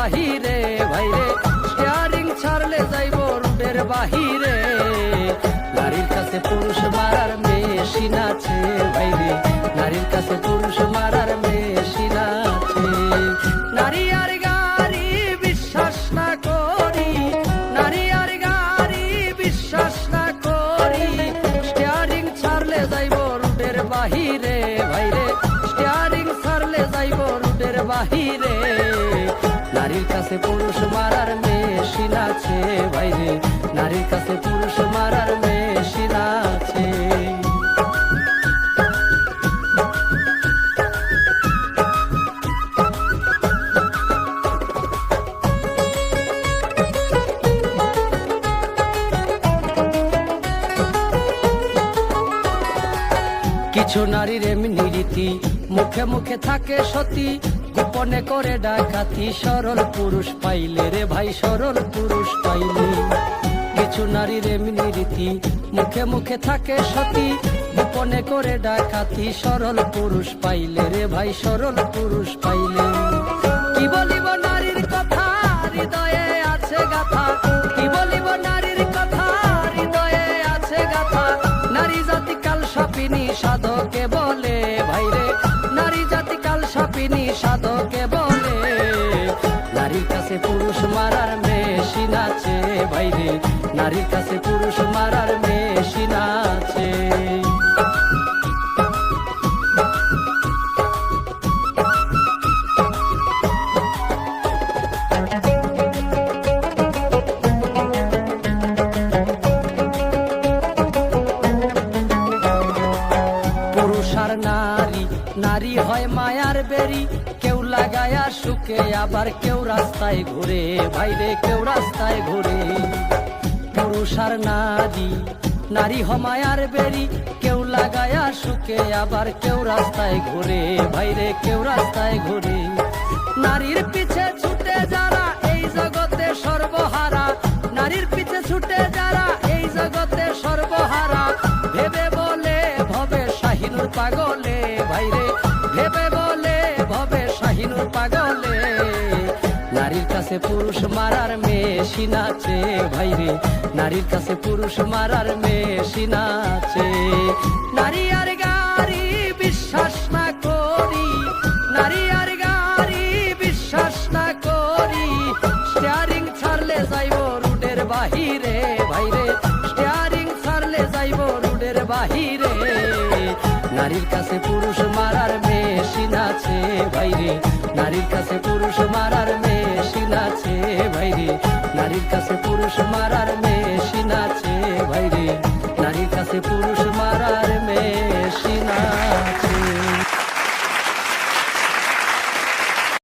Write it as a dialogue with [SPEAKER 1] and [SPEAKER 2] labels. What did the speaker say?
[SPEAKER 1] বাহিরে, ভাইরে স্টিয়ারিং ছাড়লে যাইব রুটের বাহিরে। নারীর কাছে পুরুষ মারার মেশিন আছে, ভাইরে, নারীর কাছে পুরুষ মারার মেশিন আছে। নারী আর গাড়ি বিশ্বাস না করি, নারী আর গাড়ি বিশ্বাস না করি। স্টিয়ারিং ছাড়লে যাইব রুটের বাহিরে, ভাইরে স্টিয়ারিং ছাড়লে যাইব রুটের বাহিরে। কাছে পুরুষ মারার মেশিন আছে ভাইরে। নারীর কাছে পুরুষ মারার মেশিন আছে। কিছু নারীর এমনি রীতি, মুখে মুখে থাকে সতী গোপনে করে ডাকাতি, সরল পুরুষ পাইলে রে ভাই, সরল পুরুষ পাইলে। কিছু নারীর এমনি রীতি, মুখে মুখে থাকে সতী। গোপনে করে ডাকাতি, সরল পুরুষ পাইলে রে ভাই, সরল পুরুষ পাইলে। কি বলিব আছে ভাইরে নারীর কাছে পুরুষ মারার মেশিন আছে। নারী হয় মায়ার বেরি আবার কেউ রাস্তায় ঘুরে। ভাইরে কেউ রাস্তায় ঘুরে। পুরুষ আর নারী নারী হমায়ার বেরি। কেউ আবার কেউ রাস্তায় ঘুরে। ভাইরে কেউ রাস্তায় ঘুরে। নারীর পিছে ছুটে যারা, এই জগতে সর্বহারা। নারীর পিছে ছুটে যারা, এই জগতে সর্বহারা। ভেবে বলে, ভবে শাহিনুর পাগলে। ভাইরে ভবে পাগলে। নারীর কাছে পুরুষ মারার মেশিন আছে। ভাইরে, নারীর কাছে পুরুষ মারার মেশিন আছে। নারী আর গাড়ি বিশ্বাস না করি। নারী আর গাড়ি বিশ্বাস না করি। স্টিয়ারিং ছাড়লে যাইব রুটের বাহিরে। ভাই রে স্টিয়ারিং ছাড়লে যাইব রুটের বাহিরে। নারীর কাছে পুরুষ মারার মেশিন আছে বাইরে নারীর কাছে পুরুষ মারার মেশিন আছে বাইরে নারীর কাছে পুরুষ মারার মেশিন আছে বাইরে নারীর কাছে পুরুষ মারার মেশিন আছে।